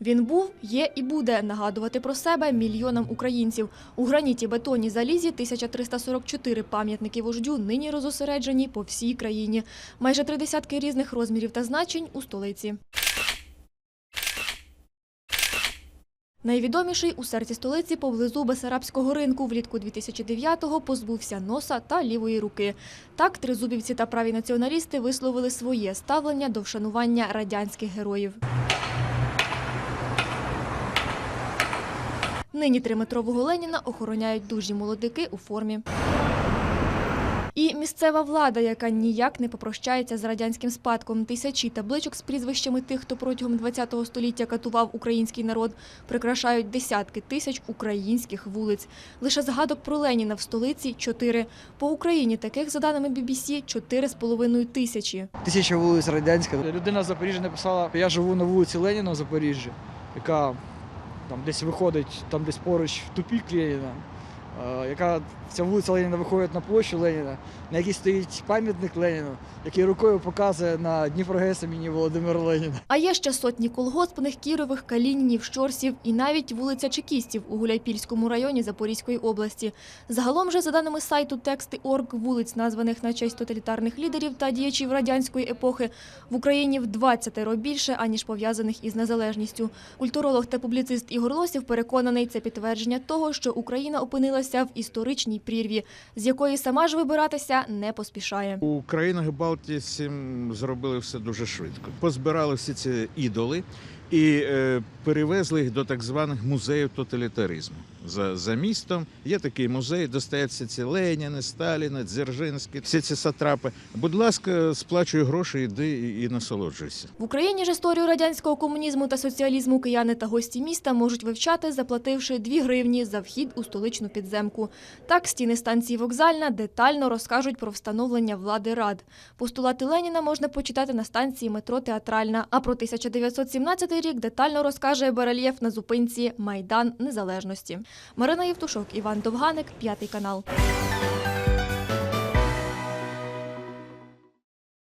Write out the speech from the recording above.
Він був, є і буде нагадувати про себе мільйонам українців. У граніті, бетоні, залізі 1344 пам'ятники вождю нині розосереджені по всій країні. Майже три десятки різних розмірів та значень у столиці. Найвідоміший у серці столиці поблизу Бесарабського ринку влітку 2009-го позбувся носа та лівої руки. Так, тризубівці та праві націоналісти висловили своє ставлення до вшанування радянських героїв. Нині триметрового Леніна охороняють дужі молодики у формі. І місцева влада, яка ніяк не попрощається з радянським спадком. Тисячі табличок з прізвищами тих, хто протягом ХХ століття катував український народ, прикрашають десятки тисяч українських вулиць. Лише згадок про Леніна в столиці – чотири. По Україні таких, за даними BBC, чотири з половиною тисячі. Тисяча вулиць радянська. Людина з Запоріжжя написала, я живу на вулиці Леніна в Запоріжжі, яка там десь виходить, там десь поруч Леніна, е, яка ця вулиця Леніна виходить на площу Леніна, на якій стоїть пам'ятник Леніну, який рукою показує на Дніпрогес імені Володимира Леніна. А є ще сотні колгоспних, кірових, калінінів, щорсів і навіть вулиця Чекістів у Гуляйпільському районі Запорізької області. Загалом же, за даними сайту Тексти.орг, вулиць, названих на честь тоталітарних лідерів та діячів радянської епохи, в Україні в 20 ро більше, аніж пов'язаних із незалежністю. Культуролог та публіцист Ігор Лосів переконаний, це підтвердження того, що Україна опинилася в історичній прірві, з якої сама ж вибиратися не поспішає. У країнах Балтії зробили все дуже швидко. Позбирали всі ці ідоли і е, перевезли їх до так званих музеїв тоталітаризму. За, за містом є такий музей, де стоять ці Леніни, Сталіни, Дзержинські, всі ці сатрапи. Будь ласка, сплачуй гроші, йди і, і насолоджуйся. В Україні ж історію радянського комунізму та соціалізму кияни та гості міста можуть вивчати, заплативши 2 гривні за вхід у столичну підземку. Так, стіни станції Вокзальна детально розкажуть про встановлення влади рад. Постулати Леніна можна почитати на станції метро Театральна. А про 1917 рік детально розкаже барельєф на зупинці Майдан Незалежності. Марина Євтушок, Іван Довганик, п'ятий канал.